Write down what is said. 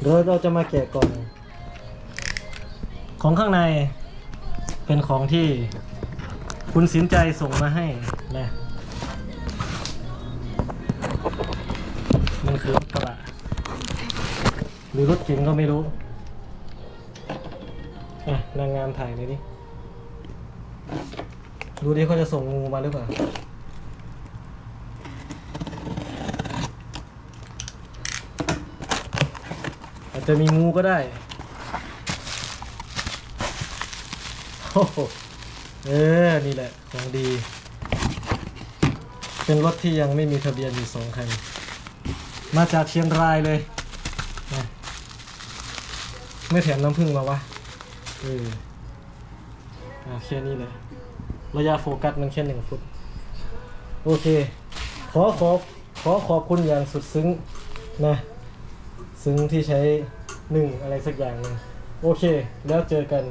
เดี๋ยวเราจะมาแกะกล่องของข้างในเป็นของที่คุณสินใจส่งมาให้นะมันคือรถกระบะหรือรถเก๋งก็ไม่รู้อะนางงามถ่ายเลยดิดูดิเขาจะส่งงูมาหรือเปล่า อาจจะมีงูก็ได้โอ้โหเออ นี่แหละ ของดี เป็นรถที่ยังไม่มีทะเบียนอยู่สองคัน มาจากเชียงรายเลยนะไม่แถมน้ำผึ้งมาวะ เอออะแค่นี้เลย ระยะโฟกัสมันแค่หนึ่งฟุต โอเค ขอขอขอขอบคุณอย่างสุดซึ้งนะ ซึ้งที่ใช้ หนึ่งอะไรสักอย่างหนึ่งโอเค แล้วเจอกัน